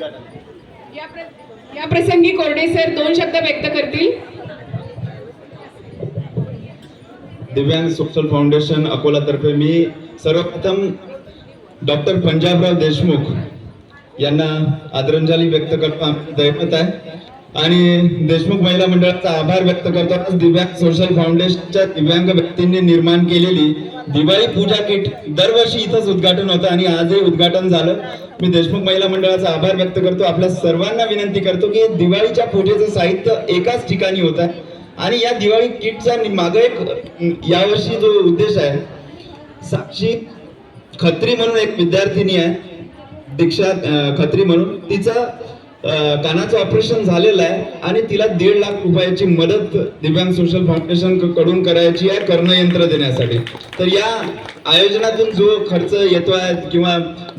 या प्र- या प्रसंगी कोरडे सर दोन शब्द व्यक्त करतील. दिव्यांग सोशल फाउंडेशन अकोलातर्फे मी सर्वप्रथम डॉक्टर पंजाबराव देशमुख यांना आदरांजली व्यक्त करतो. दैवत आहे. आणि देशमुख महिला मंडळाचा आभार व्यक्त करतो. दिव्यांग सोशल फाउंडेशनच्या दिव्यांग व्यक्तींनी निर्माण केलेली दिवाळी पूजा किट दरवर्षी इथंच उद्घाटन होतं आणि आजही उद्घाटन झालं. मी देशमुख महिला मंडळाचा आभार व्यक्त करतो. आपल्या सर्वांना विनंती करतो की दिवाळीच्या पूजेचं साहित्य एकाच ठिकाणी होत आहे. आणि या दिवाळी किटचा मागं एक यावर्षी जो उद्देश आहे साक्षी खत्री म्हणून एक विद्यार्थिनी आहे दीक्षा खत्री म्हणून तिचं कानाचं ऑपरेशन झालेलं आहे आणि तिला दीड लाख रुपयाची मदत दिव्यांग सोशल फाउंडेशनकडून करायची आहे कर्णयंत्र देण्यासाठी. तर या आयोजनातून जो खर्च येतो आहे किंवा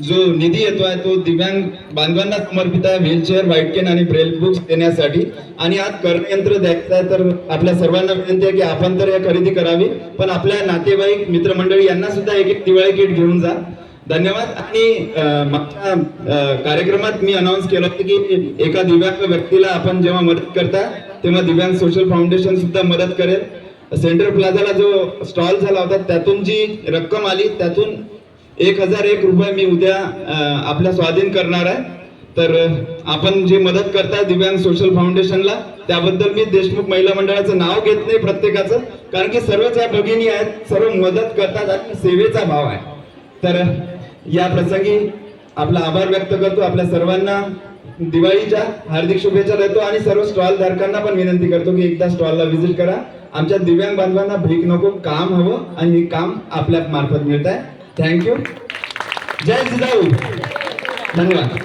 जो निधी येतो आहे तो दिव्यांग बांधवांना समर्पित आहे व्हीलचेअर व्हाईट केन आणि ब्रेल बुक्स देण्यासाठी. आणि आज कर्णयंत्र द्यायचं आहे तर आपल्या सर्वांना विनंती आहे की आपण तर या खरेदी करावी पण आपल्या नातेवाईक मित्रमंडळी यांना सुद्धा एक एक दिवाळी किट घेऊन जा. धन्यवाद. आणि मागच्या कार्यक्रमात मी अनाऊन्स केलं होतं की एका दिव्यांग व्यक्तीला आपण जेव्हा मदत करता तेव्हा दिव्यांग सोशल फाउंडेशन सुद्धा मदत करेल. सेंट्रल प्लाझाला जो स्टॉल झाला होता त्यातून जी रक्कम आली त्यातून एक हजार एक रुपये मी उद्या आपल्या स्वाधीन करणार आहे. तर आपण जे मदत करताय दिव्यांग सोशल फाउंडेशनला त्याबद्दल मी देशमुख महिला मंडळाचं नाव घेत नाही प्रत्येकाचं कारण की सर्वच या भगिनी आहेत सर्व मदत करतात आणि सेवेचा भाव आहे. तर या प्रसंगी आपला आभार व्यक्त करतो आपल्या सर्वांना. दिवाळीच्या हार्दिक शुभेच्छा देतो आणि सर्व स्टॉल धारकांना पण विनंती करतो की एकदा स्टॉलला व्हिजिट करा. आमच्या दिव्यांग बांधवांना भीक नको काम हवं आणि हे काम आपल्या मार्फत मिळत आहे थँक्यू जय जिजाऊ. धन्यवाद.